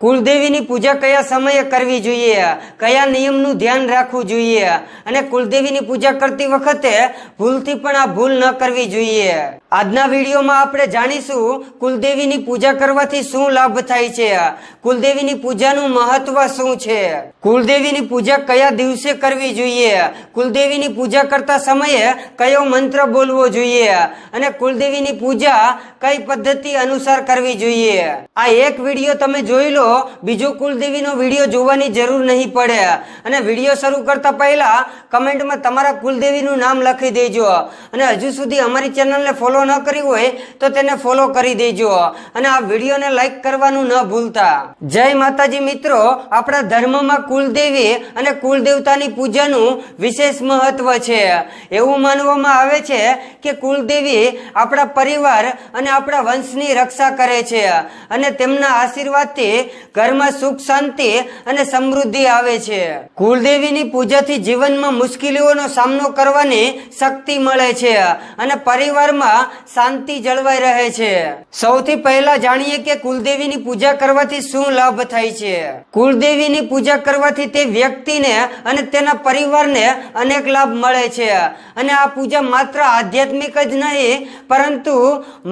કુલદેવીની પૂજા કયા સમયે કરવી જોઈએ? કયા નિયમનું ધ્યાન રાખવું જોઈએ? અને કુલદેવીની પૂજા કરતી વખતે ભૂલથી પણ આ ભૂલ ન કરવી જોઈએ. આજના વિડીયોમાં આપણે જાણીશું કુલદેવીની પૂજા કરવાથી શું લાભ થાય છે? કુલદેવીની પૂજાનું મહત્વ શું છે? કુલદેવીની પૂજા કયા દિવસે કરવી જોઈએ? કુલદેવીની પૂજા કરતા સમયે કયો મંત્ર બોલવો જોઈએ? અને કુલદેવીની પૂજા કઈ પદ્ધતિ અનુસાર કરવી જોઈએ? આ એક વીડિયો તમે જોઈ લો બીજો કુલદેવીનો વીડિયો જોવાની જરૂર નહીં પડે. અને વીડિયો શરૂ કરતા પહેલા કમેન્ટમાં તમારા કુલદેવીનું નામ લખી દેજો. અને હજુ સુધી અમારી ચેનલને ફોલો ન કરી હોય તો તેને ફોલો કરી દેજો. અને આ વિડીયોને લાઈક કરવાનું ન ભૂલતા. જય માતાજી મિત્રો, આપણા ધર્મમાં કુલદેવી અને કુલદેવતાની પૂજાનું વિશેષ મહત્વ છે. એવું માનવામાં આવે છે કે કુલદેવી આપણા પરિવાર અને આપણા વંશની રક્ષા કરે છે. અને તેમના આશીર્વાદથી ઘરમાં સુખ, શાંતિ અને સમૃદ્ધિ આવે છે. કુલદેવીની પૂજાથી જીવનમાં મુશ્કેલીઓનો સામનો કરવાની શક્તિ મળે છે અને પરિવારમાં શાંતિ જળવાઈ રહે છે. સૌથી પહેલા જાણીએ કે કુલદેવીની પૂજા કરવાથી શું લાભ થાય છે. કુલદેવીની પૂજા કરવાથી તે વ્યક્તિને અને તેના પરિવારને અનેક લાભ મળે છે અને આ પૂજા માત્ર આધ્યાત્મિક જ નહીં, પરંતુ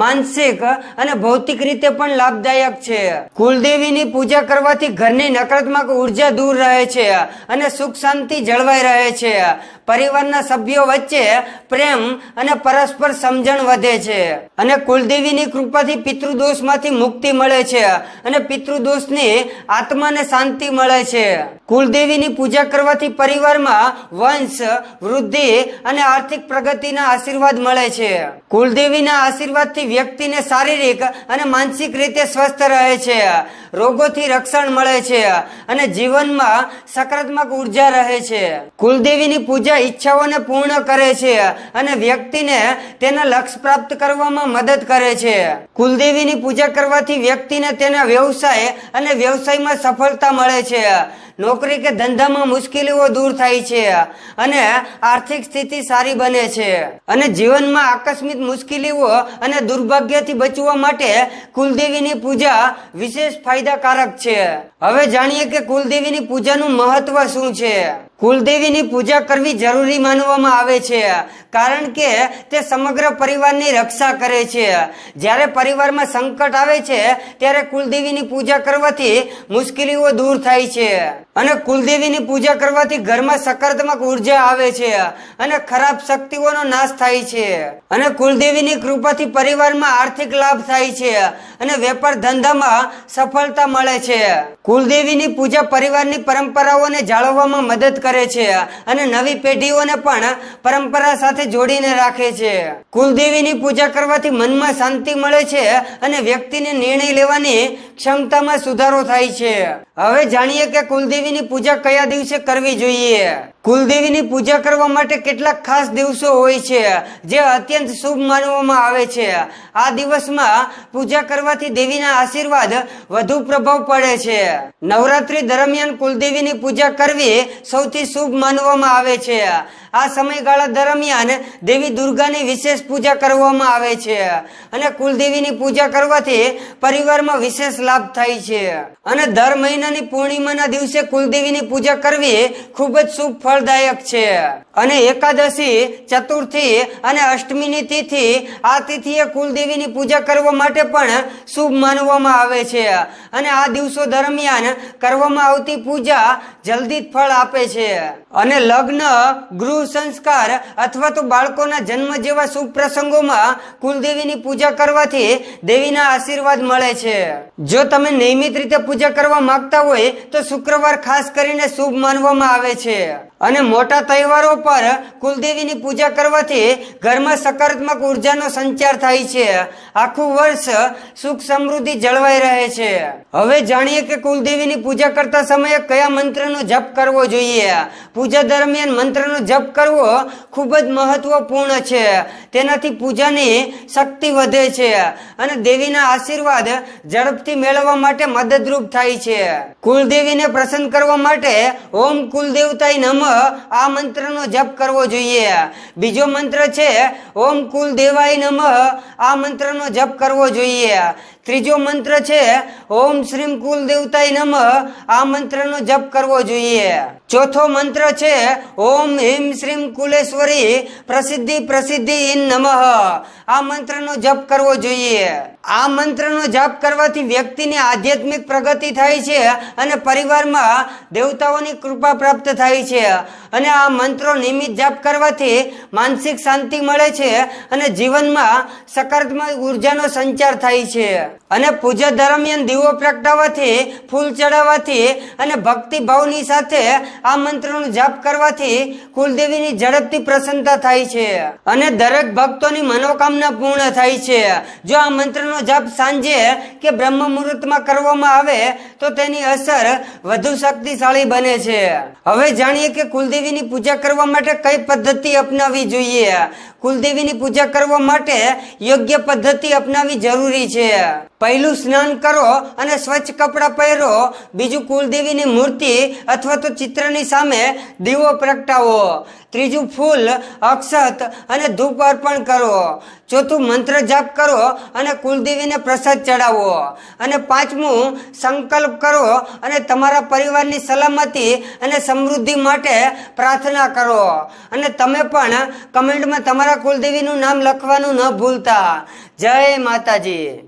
માનસિક અને ભૌતિક રીતે પણ લાભદાયક છે. કુલદેવીની પૂજા કરવાથી ઘરની નકારાત્મક ઊર્જા દૂર રહે છે અને સુખ શાંતિ જળવાઈ રહે છે. પરિવારના સભ્યો વચ્ચે પ્રેમ અને પરસ્પર સમજણ વધે છે અને કુલદેવીની કૃપાથી પિતૃદોષમાંથી મુક્તિ મળે છે અને પિતૃદોષની આત્માને શાંતિ મળે છે. કુલદેવીની પૂજા કરવાથી પરિવારમાં વંશ, વૃદ્ધિ અને આર્થિક પ્રગતિના આશીર્વાદ મળે છે. કુલદેવીના આશીર્વાદથી વ્યક્તિને શારીરિક અને માનસિક રીતે સ્વસ્થ રહે છે. રોગોથી રક્ષણ મળે છે અને જીવનમાં સકારાત્મક ઊર્જા રહે છે. કુલદેવીની પૂજા ઈચ્છાઓને પૂર્ણ કરે છે અને વ્યક્તિને તેના લક્ષ્ય પ્રાપ્ત કરવામાં મદદ કરે છે. કુલદેવીની પૂજા કરવાથી વ્યક્તિને તેના વ્યવસાય અને વ્યવસાયમાં સફળતા મળે છે. નોકરી કે ધંધામાં મુશ્કેલીઓ દૂર થાય છે અને આર્થિક સ્થિતિ સારી બને છે. અને જીવનમાં આકસ્મિક મુશ્કેલીઓ અને દુર્ભાગ્યથી બચવા માટે કુલદેવીની પૂજા વિશેષ ફાયદાકારક છે. હવે જાણીએ કે કુલદેવીની પૂજાનું મહત્વ શું છે. કુલદેવીની પૂજા કરવી જરૂરી માનવામાં આવે છે, કારણ કે તે સમગ્ર પરિવારની રક્ષા કરે છે. જ્યારે પરિવારમાં સંકટ આવે છે, ત્યારે કુલદેવીની પૂજા કરવાથી મુશ્કેલીઓ દૂર થાય છે. અને કુલદેવીની પૂજા કરવાથી ઘરમાં સકારાત્મક ઊર્જા આવે છે અને ખરાબ શક્તિઓનો નાશ થાય છે. અને કુલદેવીની કૃપાથી પરિવારમાં આર્થિક લાભ થાય છે અને વેપાર ધંધામાં સફળતા મળે છે. કુલદેવીની પૂજા પરિવારની પરંપરાઓને જાળવવામાં મદદ કરે છે અને નવી પેઢીઓને પણ પરંપરા સાથે જોડીને રાખે છે. કુલદેવીની પૂજા કરવાથી મનમાં શાંતિ મળે છે અને વ્યક્તિને નિર્ણય લેવાની ક્ષમતામાં સુધારો થાય છે. હવે જાણીએ કે કુલદેવીની પૂજા કયા દિવસે કરવી જોઈએ? કુલદેવીની પૂજા કરવા માટે કેટલાક ખાસ દિવસો હોય છે, જે અત્યંત શુભ માનવામાં આવે છે. આ દિવસમાં પૂજા કરવાથી દેવીના આશીર્વાદ વધુ પ્રભાવ પડે છે. નવરાત્રી દરમિયાન કુલદેવીની પૂજા કરવી સૌથી શુભ માનવામાં આવે છે. આ સમયગાળા દરમિયાન દેવી દુર્ગાની વિશેષ પૂજા કરવામાં આવે છે અને કુલદેવીની પૂજા કરવાથી પરિવારમાં વિશેષ લાભ થાય છે. અને દર મહિનાની પૂર્ણિમાના દિવસે કુલદેવીની પૂજા કરવી ખૂબ જ શુભ ફળદાયક છે. અને એકાદશી, ચતુર્થી અને અષ્ટમીની તિથિ આ તિથિએ કુલદેવીની પૂજા કરવા માટે પણ શુભ માનવામાં આવે છે. અને આ દિવસો દરમિયાન કરવામાં આવતી પૂજા જલ્દી ફળ આપે છે. અને લગ્ન, ગૃહ સંસ્કાર અથવા તો બાળકોના જન્મ જેવા શુભ પ્રસંગોમાં કુલદેવીની પૂજા કરવાથી દેવીના આશીર્વાદ મળે છે. જો તમે નિયમિત રીતે પૂજા કરવા માંગતા હોય તો શુક્રવાર ખાસ કરીને શુભ માનવામાં આવે છે. અને મોટા તહેવારો પર કુલદેવીની પૂજા કરવાથી ઘરમાં સકારાત્મક ઉર્જાનો સંચાર થાય છે. આખું વર્ષ સુખ સમૃદ્ધિ જળવાઈ રહે છે. હવે જાણીએ કે કુલદેવીની પૂજા કરતા સમયે કયા મંત્રનો જપ કરવો જોઈએ? પૂજા દરમિયાન મંત્રનો જપ કરવો ખૂબ જ મહત્વપૂર્ણ છે. તેનાથી પૂજાની શક્તિ વધે છે અને દેવીના આશીર્વાદ ઝડપથી મેળવવા માટે મદદરૂપ થાય છે. કુલદેવીને પ્રસન્ન કરવા માટે ઓમ કુલદેવતાય નમ આ મંત્રનો જપ કરવો જોઈએ. બીજો મંત્ર છે ઓમ કુલદેવાય નમ આ મંત્રનો જપ કરવો જોઈએ. ત્રીજો મંત્ર છે ઓમ શ્રીમ કુલ દેવતાય નમ આ મંત્રનો જપ કરવો જોઈએ. ચોથો મંત્ર છે ઓમ હિમ શ્રીમ કુલેશ્વરી પ્રસિદ્ધિ પ્રસિદ્ધિ ઇન નમઃ આ મંત્રનો જપ કરવો જોઈએ આ મંત્રનો જપ કરવાથી વ્યક્તિની આધ્યાત્મિક પ્રગતિ થાય છે અને પરિવારમાં દેવતાઓની કૃપા પ્રાપ્ત થાય છે. અને આ મંત્રો નિયમિત જપ કરવાથી માનસિક શાંતિ મળે છે અને જીવનમાં સકારાત્મક ઉર્જાનો સંચાર થાય છે. અને પૂજા દરમિયાન દીવો પ્રગટાવવાથી, ફૂલ ચડાવવાથી અને ભક્તિ ભાવની સાથે આ મંત્રનો જાપ કરવાથી કુલદેવીની ઝડપથી પ્રસન્નતા થાય છે. અને દરેક ભક્તોની મનોકામના પૂર્ણ થાય છે. જો આ મંત્રનો જાપ સાંજે કે બ્રહ્મ મુહૂર્તમાં કરવામાં આવે, તો તેની અસર વધુ શક્તિશાળી બને છે. હવે જાણીએ કે કુલદેવીની પૂજા કરવા માટે કઈ પદ્ધતિ અપનાવવી જોઈએ? કુલદેવીની પૂજા કરવા માટે યોગ્ય પદ્ધતિ અપનાવવી જરૂરી છે. પહેલું સ્નાન કરો અને સ્વચ્છ કપડાં પહેરો. બીજું કુલદેવીની મૂર્તિ અથવા તો ચિત્રની સામે દીવો પ્રગટાવો. ત્રીજું ફૂલ, અક્ષત અને ધૂપ અર્પણ કરો. ચોથું મંત્ર જાપ કરો અને કુલદેવીને પ્રસાદ ચડાવો. અને પાંચમું, સંકલ્પ કરો અને તમારા પરિવારની સલામતી અને સમૃદ્ધિ માટે પ્રાર્થના કરો. અને તમે પણ કમેન્ટમાં તમારા કુલદેવીનું નામ લખવાનું ન ભૂલતા. જય માતાજી.